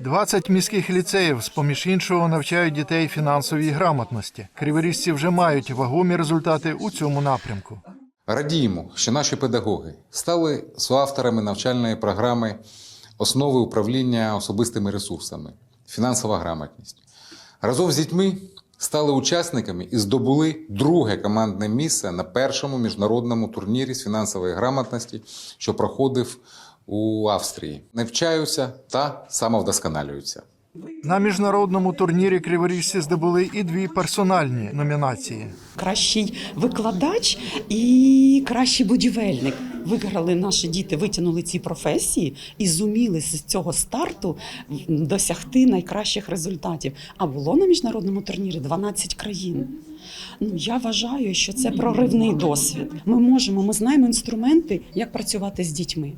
20 міських ліцеїв, з поміж іншого, навчають дітей фінансовій грамотності. Криворіжці вже мають вагомі результати у цьому напрямку. Радіємо, що наші педагоги стали соавторами навчальної програми основи управління особистими ресурсами, фінансова грамотність. Разом з дітьми стали учасниками і здобули друге командне місце на першому міжнародному турнірі з фінансової грамотності, що проходив у Австрії. Навчаються та самовдосконалюються. На міжнародному турнірі криворіжці здобули і дві персональні номінації. кращий викладач і кращий будівельник. Виграли наші діти, витягнули ці професії і зуміли з цього старту досягти найкращих результатів. А було на міжнародному турнірі 12 країн. Ну я вважаю, що це проривний досвід. Ми можемо, ми знаємо інструменти, як працювати з дітьми.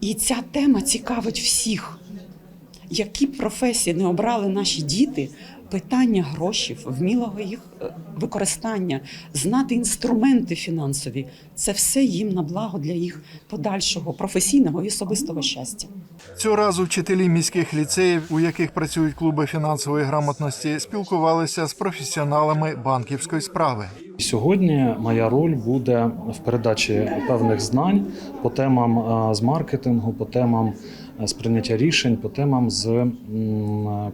І ця тема цікавить всіх. Які б професії не обрали наші діти, питання грошей, вмілого їх е, використання, знати інструменти фінансові це все їм на благо для їх подальшого професійного і особистого щастя. Цього разу вчителі міських ліцеїв, у яких працюють клуби фінансової грамотності, спілкувалися з професіоналами банківської справи. Сьогодні моя роль буде в передачі певних знань по темам е, з маркетингу, по темам е, сприйняття рішень, по темам з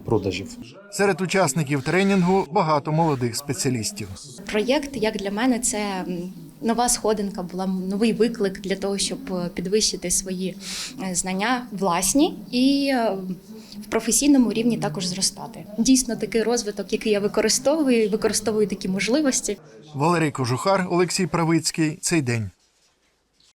продажів. Серед учасників тренінгу багато молодих спеціалістів. Проєкт, як для мене, це нова сходинка, була новий виклик для того, щоб е, підвищити свої е, знання власні і в професійному рівні також зростати. Дійсно, такий розвиток, який я використовую, використовую такі можливості. Валерій Кожухар, Олексій Правицький. Цей день.